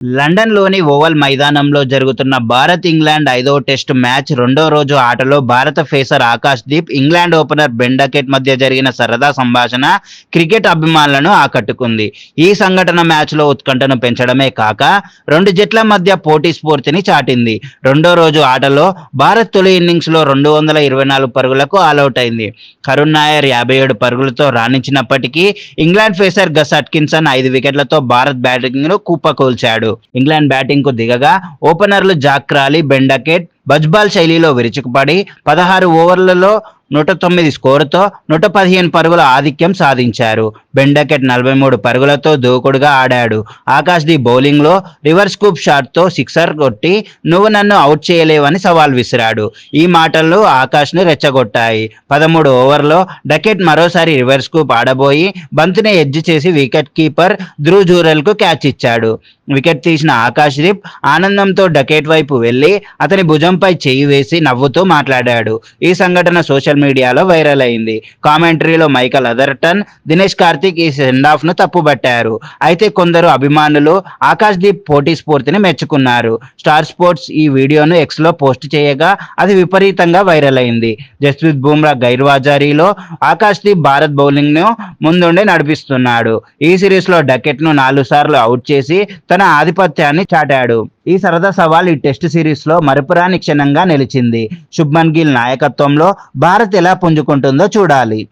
లండన్లోని ఓవల్ మైదానంలో జరుగుతున్న భారత్ ఇంగ్లాండ్ ఐదవ టెస్టు మ్యాచ్ రెండో రోజు ఆటలో భారత pacer Akash Deep England opener Ben Duckett మధ్య జరిగిన సరదా సంభాషణ క్రికెట్ అభిమానులను ఆకట్టుకుంది. ఈ సంఘటన మ్యాచ్లో ఉత్కంఠను పెంచడమే కాక రెండు జట్ల మధ్య పోటీ స్ఫూర్తిని చాటింది. రెండో రోజు ఆటలో భారత్ తొలి ఇన్నింగ్స్లో రెండు వందల ఇరవై నాలుగు పరుగులకు ఆలౌట్ అయింది కరుణ్ నాయర్ యాభై ఏడు పరుగులతో రాణించినప్పటికీ ఇంగ్లాండ్ ఫేసర్ గస్ అట్కిన్సన్ ఐదు వికెట్లతో భారత్ బ్యాటింగ్ను ను చేశాడు ఇంగ్లాండ్ బ్యాటింగ్కు దిగగా ఓపెనర్లు జాక్రాలి బెండకెట్ బజ్బాల్ శైలిలో విరుచుకుపడి పదహారు ఓవర్లలో నూట తొమ్మిది స్కోరుతో నూట పదిహేను పరుగుల ఆధిక్యం సాధించారు. బెండకెట్ నలభై మూడు పరుగులతో దూకుడుగా ఆడాడు. ఆకాష్ ది బౌలింగ్లో రివర్స్ స్కూప్ షాట్తో సిక్సర్ కొట్టి నువ్వు నన్ను అవుట్ చేయలేవని సవాల్ విసిరాడు. ఈ మాటలు ఆకాష్ను రెచ్చగొట్టాయి. పదమూడు ఓవర్లో డకెట్ మరోసారి రివర్స్ కూప్ ఆడబోయి బంతుని ఎడ్జ్ చేసి వికెట్ కీపర్ ధ్రువ్ జూరెల్కు క్యాచ్ ఇచ్చాడు. వికెట్ తీసిన ఆకాష్ దీప్ ఆనందంతో డకెట్ వైపు వెళ్ళి అతని భుజంపై చేయి వేసి నవ్వుతూ మాట్లాడాడు. ఈ సంఘటన సోషల్ మీడియాలో వైరల్ అయింది. కామెంటరీలో మైకల్ అదర్టన్ దినేష్ కార్తిక్ ఈ సెండ్ ఆఫ్ను తప్పుబట్టారు. అయితే కొందరు అభిమానులు ఆకాష్ దీప్ పోటీ స్ఫూర్తిని మెచ్చుకున్నారు. స్టార్ స్పోర్ట్స్ ఈ వీడియోను ఎక్స్లో పోస్ట్ చేయగా అది విపరీతంగా వైరల్ అయింది. జస్ప్రీత్ బుమ్రా గైర్వాజారీలో ఆకాష్ దీప్ భారత్ బౌలింగ్ను ముందుండి నడిపిస్తున్నాడు. ఈ సిరీస్లో డకెట్ను నాలుగు సార్లు అవుట్ చేసి తన ఆధిపత్యాన్ని చాటాడు. ఈ సరదా సవాల్ ఈ టెస్ట్ సిరీస్లో మరపురాని క్షణంగా నిలిచింది. శుభ్మన్ గిల్ నాయకత్వంలో భారత్ ఎలా పుంజుకుంటుందో చూడాలి.